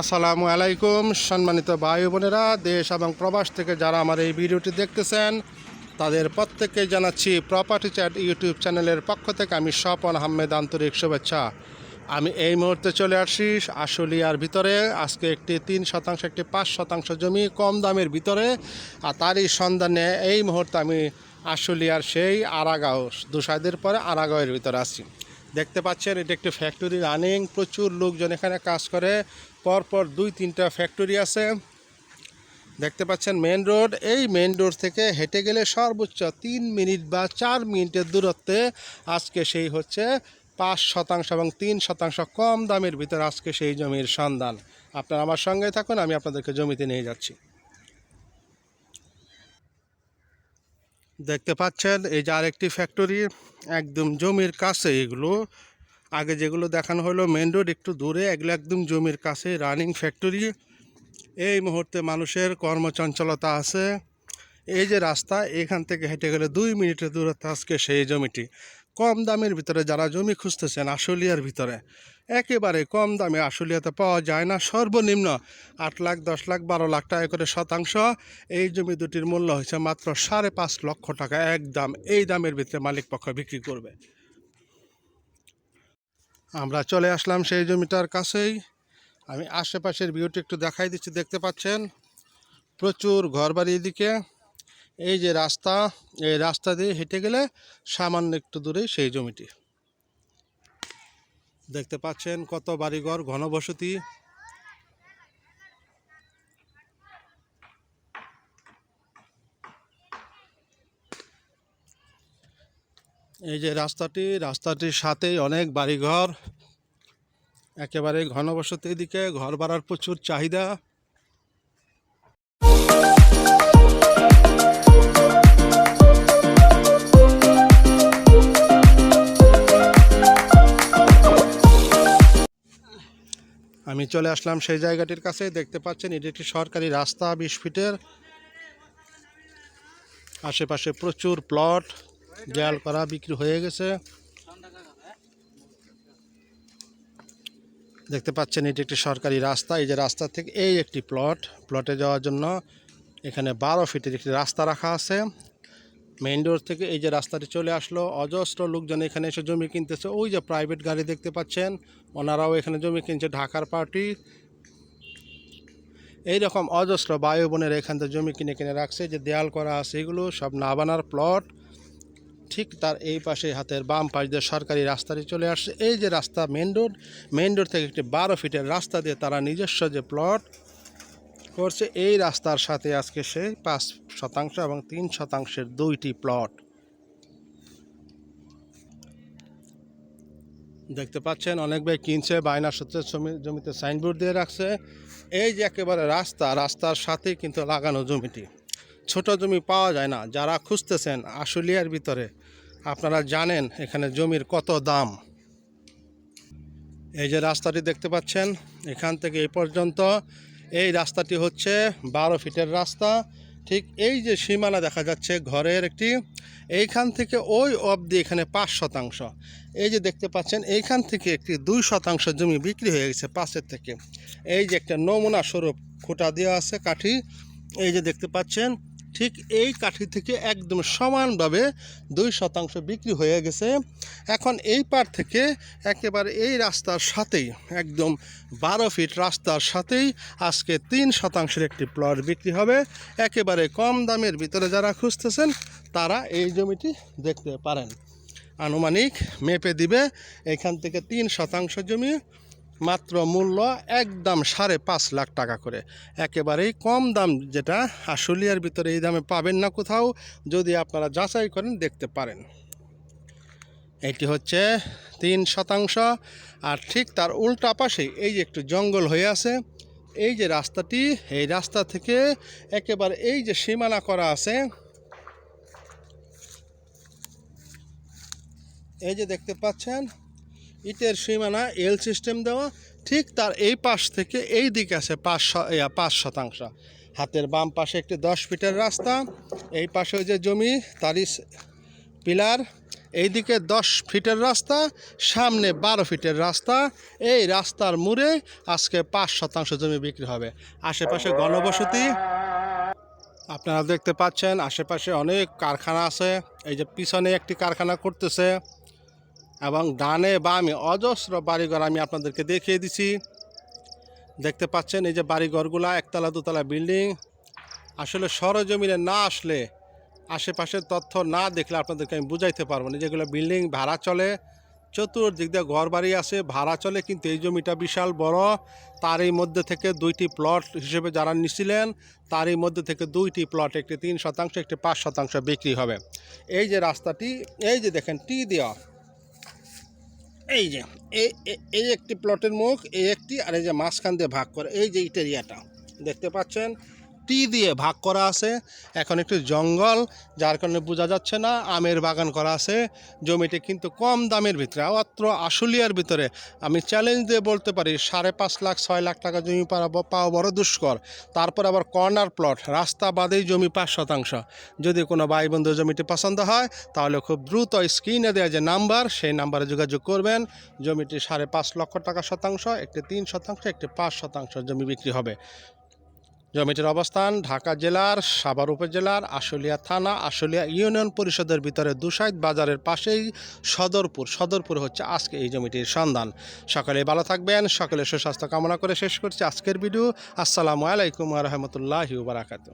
আসসালামু আলাইকুম, সম্মানিত ভাই বোনেরা, দেশ এবং প্রবাস থেকে যারা আমার এই ভিডিওটি দেখতেছেন, তাদের প্রত্যেককে জানাচ্ছি প্রপার্টি চ্যাট ইউটিউব চ্যানেলের পক্ষ থেকে আমি স্বপন আহমেদ আন্তরিক শুভেচ্ছা। আমি এই মুহূর্তে চলে আসি আশুলিয়ার ভিতরে, আজকে একটি তিন শতাংশ, একটি পাঁচ শতাংশ জমি কম দামের ভিতরে, আর তারই সন্ধানে এই মুহূর্তে আমি আশুলিয়ার সেই আরাগাঁও, দুসাইদের পরে আরাগাঁওয়ের ভিতরে আছি। দেখতে পাচ্ছেন, এটা একটি ফ্যাক্টরি রানিং প্রচুর লোকজন এখানে কাজ করে। পরপর দুই, তিনটা ফ্যাক্টরি আছে। দেখতে পাচ্ছেন মেন রোড এই মেন রোড থেকে হেঁটে গেলে সর্বোচ্চ তিন মিনিট বা চার মিনিটের দূরত্বে আজকে সেই হচ্ছে পাঁচ শতাংশ এবং তিন শতাংশ কম দামের ভিতরে আজকে সেই জমির সন্ধান। আপনারা আমার সঙ্গে থাকুন, আমি আপনাদেরকে জমিতে নিয়ে যাচ্ছি। দেখতে পাচ্ছেন, এই যে আরেকটি ফ্যাক্টরি একদম জমির কাছে এগুলো। আগে যেগুলো দেখানো হলো মেন রোড একটু দূরে, এগুলো একদম জমির কাছে রানিং ফ্যাক্টরি এই মুহূর্তে মানুষের কর্মচঞ্চলতা আছে। এই যে রাস্তা, এখান থেকে হেঁটে গেলে দুই মিনিটের দূরত্ব আজকে সেই জমিটি। কম দামের ভিতরে যারা জমি খুঁজতেছেন আশুলিয়ার ভিতরে, একেবারে কম দামে আশুলিয়াতে পাওয়া যায় না। সর্বনিম্ন আট লাখ, দশ লাখ, বারো লাখ টাকা করে শতাংশ। এই জমি দুটির মূল্য হয়েছে মাত্র সাড়ে পাঁচ লক্ষ টাকা, এক দাম। এই দামের ভিতরে মালিক পক্ষ বিক্রি করবে। আমরা চলে আসলাম সেই জমিটার কাছেই। আমি আশেপাশের ভিউটি একটু দেখাই দিচ্ছি, দেখতে পাচ্ছেন? প্রচুর ঘরবাড়ি এদিকে। এই যে রাস্তা, এই রাস্তা দিয়ে হেঁটে গেলে সামান্য একটু দূরেই সেই জমিটি। দেখতে পাচ্ছেন কত বাড়িঘর, ঘনবসতি। এই যে রাস্তাটি, রাস্তাটির সাথেই অনেক বাড়িঘর, একেবারে ঘনবসতি দিকে ঘর ভাড়ার প্রচুর চাহিদা। আমি চলে আসলাম সেই জায়গাটির কাছে, দেখতে পাচ্ছেন এটি একটি সরকারি রাস্তা বিশ ফিটের। আশেপাশে প্রচুর প্লট দেয়াল করা বিক্রি হয়ে গেছে। দেখতে পাচ্ছেন, এটি একটি সরকারি রাস্তা। এই যে রাস্তা থেকে এই একটি প্লট প্লটে যাওয়ার জন্য এখানে বারো ফিটের একটি রাস্তা রাখা আছে। মেইন রোড থেকে এই যে রাস্তাটি চলে আসলো, অজস্র লোকজন এখানে এসে জমি কিনতেছে। ওই যে প্রাইভেট গাড়ি দেখতে পাচ্ছেন, ওনারাও এখানে জমি কিনছে, ঢাকার পার্টি এই রকম অজস্র বায়ু বোনের এখান থেকে জমি কিনে কিনে রাখছে। যে দেয়াল করা আছে, এগুলো সব নাবানার প্লট ঠিক তার এই পাশে হাতের বাম পাশ দিয়ে সরকারি রাস্তাটি চলে আসছে এই যে রাস্তা মেন রোড মেন রোড থেকে একটি বারো ফিটের রাস্তা দিয়ে তারা নিজস্ব যে প্লট করছে, এই রাস্তার সাথে আজকে সে পাঁচ শতাংশ এবং তিন শতাংশের দুইটি প্লট দেখতে পাচ্ছেন, অনেক ভাই কিনছে, বায়না সূত্রে জমি, জমিতে সাইনবোর্ড দিয়ে রাখছে। এই যে একেবারে রাস্তা, রাস্তার সাথে কিন্তু লাগানো জমিটি। ছোট জমি পাওয়া যায় না, যারা খুঁজতেছেন আশুলিয়ার ভিতরে আপনারা জানেন এখানে জমির কত দাম। এই যে রাস্তাটি দেখতে পাচ্ছেন, এখান থেকে এই পর্যন্ত। এই রাস্তাটি হচ্ছে বারো ফিটের রাস্তা। ঠিক এই যে সীমানা দেখা যাচ্ছে ঘরের একটি, এইখান থেকে ওই অবধি এখানে পাঁচ শতাংশ। এই যে দেখতে পাচ্ছেন, এইখান থেকে একটি দুই শতাংশ জমি বিক্রি হয়ে গেছে পাশের থেকে। এই যে একটা নমুনা স্বরূপ খুঁটা দেওয়া আছে কাঠি। এই যে দেখতে পাচ্ছেন ঠিক এই কাঠি থেকে একদম সমানভাবে দুই শতাংশ বিক্রি হয়ে গেছে। এখন এই পার থেকে একেবারে এই রাস্তার সাথেই, একদম বারো ফিট রাস্তার সাথেই আজকে তিন শতাংশের একটি প্লট বিক্রি হবে। একেবারে কম দামের ভিতরে যারা খুঁজতেছেন, তারা এই জমিটি দেখতে পারেন। আনুমানিক মেপে দিবে, এখান থেকে তিন শতাংশ জমি মাত্র মূল্য একদম সাড়ে পাঁচ লাখ টাকা করে। একেবারেই কম দাম যেটা আশুলিয়ার ভিতরে এই দামে পাবেন না কোথাও, যদি আপনারা যাচাই করেন দেখতে পারেন। এটি হচ্ছে তিন শতাংশ, আর ঠিক তার উল্টা পাশে এই যে একটু জঙ্গল হয়ে আছে, এই যে রাস্তাটি, এই রাস্তা থেকে একেবারে এই যে সীমানা করা আছে, এই যে দেখতে পাচ্ছেন ইটের সীমানা, এল সিস্টেম দেওয়া, ঠিক তার এই পাশ থেকে এই দিকে আছে পাঁচ পাঁচ শতাংশ। হাতের বাম পাশে একটি দশ ফিটের রাস্তা, এই পাশে ওই যে জমি, তারই পিলার এইদিকে দশ ফিটের রাস্তা, সামনে বারো ফিটের রাস্তা, এই রাস্তার মুড়ে আজকে পাঁচ শতাংশ জমি বিক্রি হবে। আশেপাশে গণবসতি, আপনারা দেখতে পাচ্ছেন, আশেপাশে অনেক কারখানা আছে, এই যে পিছনে একটি কারখানা করতেছে। এবং ডানে বামে অজস্র বাড়িঘর আমি আপনাদেরকে দেখিয়ে দিছি। দেখতে পাচ্ছেন এই যে বাড়িঘরগুলা, একতলা, দুতলা বিল্ডিং। আসলে সরজমিনে না আসলে আশেপাশের তথ্য না দেখলে আপনাদেরকে আমি বুঝাইতে পারব না। যেগুলো বিল্ডিং ভাড়া চলে, চতুর্দিক দিয়ে ঘর বাড়ি আছে, ভাড়া চলে, কিন্তু এই জমিটা বিশাল বড়। তারই মধ্যে থেকে দুইটি প্লট হিসেবে যারা নিছিলেন, তারই মধ্যে থেকে দুইটি প্লট একটি তিন শতাংশ, একটি পাঁচ শতাংশ বিক্রি হবে। এই যে রাস্তাটি, এই যে দেখেন, টি দেওয়া। এই যে এই একটি প্লটের মুখ, এই একটি, আর এই যে মাঝখান দিয়ে ভাগ করে, এই যে ইটেরিয়াটা দেখতে পাচ্ছেন? টি দিয়ে ভাগ করা আছে। এখন একটু জঙ্গল, যার কারণে বোঝা যাচ্ছে না, আমের বাগান করা আছে। জমিটি কিন্তু কম দামের ভিতরে, অত্র আশুলিয়ার ভিতরে। আমি চ্যালেঞ্জ দিয়ে বলতে পারি, সাড়ে পাঁচ লাখ, ছয় লাখ টাকা জমি পাওয়া বড় দুষ্কর। তারপর আবার কর্নার প্লট রাস্তা বাদেই জমি পাঁচ শতাংশ। যদি কোনো ভাই বন্ধু জমিটি পছন্দ হয়, তাহলে খুব দ্রুত স্ক্রিনে দেওয়া যে নাম্বার সেই নাম্বারে যোগাযোগ করবেন। জমিটি সাড়ে পাঁচ লক্ষ টাকা শতাংশ, একটি তিন শতাংশ, একটি পাঁচ শতাংশ জমি বিক্রি হবে। জমিটির অবস্থান ঢাকা জেলার সাভার উপজেলার আশুলিয়া থানা, আশুলিয়া ইউনিয়ন পরিষদের ভিতরে দুসাইদ বাজারের পাশেই সদরপুর। সদরপুর হচ্ছে আজকে এই জমিটির সন্ধান। সকালে ভালো থাকবেন, সকলে সুস্বাস্থ্য কামনা করে শেষ করছি আজকের ভিডিও। আসসালামু আলাইকুম রহমতুল্লাহ বারাকাতু